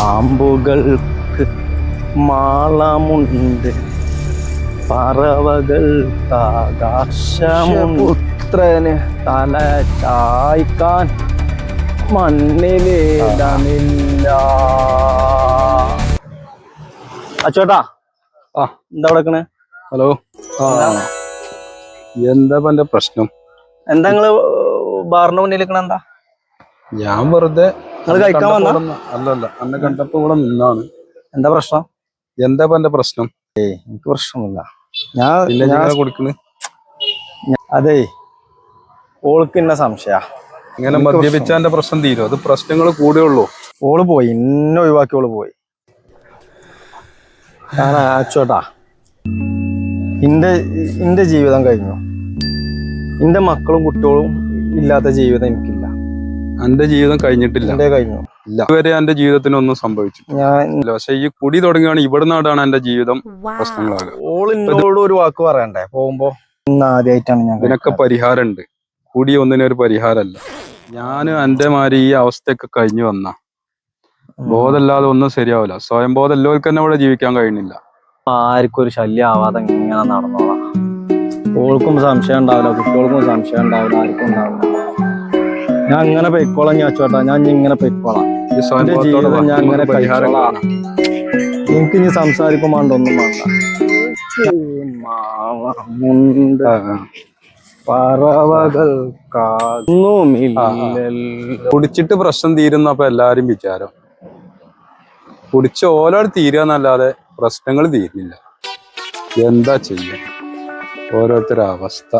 പാമ്പുകൾക്ക് മാളമുണ്ട്. പറവകൾ പുത്രന് തല ചായ്ക്കാൻ മണ്ണിലേതമില്ല അച്ചോട്ടാ ആ എന്താ കിടക്കണേ ഹലോ. ആ എന്താ? എന്റെ പ്രശ്നം? എന്താ നിങ്ങൾ ബാറിന്റെ മുന്നിൽ ഞാൻ വെറുതെ നിങ്ങൾ കഴിക്കാൻ വന്നാ? അല്ലല്ല അന്നെ കണ്ടപ്പോ ഇവിടെ നിന്നാണ്. എന്താ പ്രശ്നം? എന്താ എന്റെ പ്രശ്നം? എനിക്ക് പ്രശ്നമൊന്നുമില്ല. ഞാൻ ഞാൻ കൊടുക്കണ്? അതെ ഓൾക്ക് എന്നെ സംശയ. ഇങ്ങനെ മദ്യപിച്ചാന്റെ പ്രശ്നം തീരും. അത് പ്രശ്നങ്ങൾ ഉള്ളു. ഓൾ പോയി ഇന്ന ഒഴിവാക്കി ഓൾ പോയി. ഞാൻ അച്ചോട്ടാ ഇന്റെ ഇന്റെ ജീവിതം കഴിഞ്ഞു. ഇന്റെ മക്കളും കുട്ടികളും ഇല്ലാത്ത ജീവിതം എനിക്കില്ല. എന്റെ ജീവിതം കഴിഞ്ഞിട്ടില്ല. എന്റെ കഴിഞ്ഞു. ഇല്ല. ഇതുവരെ എന്റെ ജീവിതത്തിന് ഒന്നും സംഭവിച്ചിട്ടില്ല. ഞാൻ പക്ഷെ ഈ കുടി തുടങ്ങിയാണ് ഇവിടെ നിന്നാണ് എന്റെ ജീവിതം പ്രശ്നങ്ങളാകുക. ഓൾ എന്നോട് ഒരു വാക്ക് പറയണ്ടേ? പോകുമ്പോ? ആദ്യമായിട്ടാണ് ഞാൻ ഇതിനൊക്കെ പരിഹാരമുണ്ട്. കുടി ഒന്നിനൊരു പരിഹാരമല്ല. ഞാനും എന്റെ മാതിരി ഈ അവസ്ഥയൊക്കെ കഴിഞ്ഞു വന്ന. ബോധമല്ലാതെ ഒന്നും ശരിയാവില്ല. സ്വയം ബോധം എല്ലാവർക്കും തന്നെ ഇവിടെ ജീവിക്കാൻ കഴിയുന്നില്ല. ആർക്കും ഒരു ശല്യം ആവാതെ ഇങ്ങനെ നടന്നോളാം. ഓൾക്കും സംശയം ഉണ്ടാവില്ല കുട്ടികൾക്കും സംശയം ഉണ്ടാവില്ല ആർക്കും ഉണ്ടാവില്ല. ഞാൻ അങ്ങനെ പൊയ്ക്കോളാം ഞാൻ ചോട്ടാ. ഞാൻ ഇങ്ങനെ പൊയ്ക്കോളാം. എന്റെ ജീവിതം ഞാൻ ഇങ്ങനെ അങ്ങനെ കഴിച്ചോളാം. എനിക്ക് ഇനി സംസാരിക്കും വേണ്ട ഒന്നും വേണ്ട. മാവമുണ്ട് കുടിച്ചിട്ട് പ്രശ്നം തീരുന്ന അപ്പൊ എല്ലാരും വിചാരം. കുടിച്ച് ഓലോട് തീരുകയെന്നല്ലാതെ പ്രശ്നങ്ങൾ തീരുന്നില്ല. എന്താ ചെയ്യ? ഓരോരുത്തരുടെ അവസ്ഥ.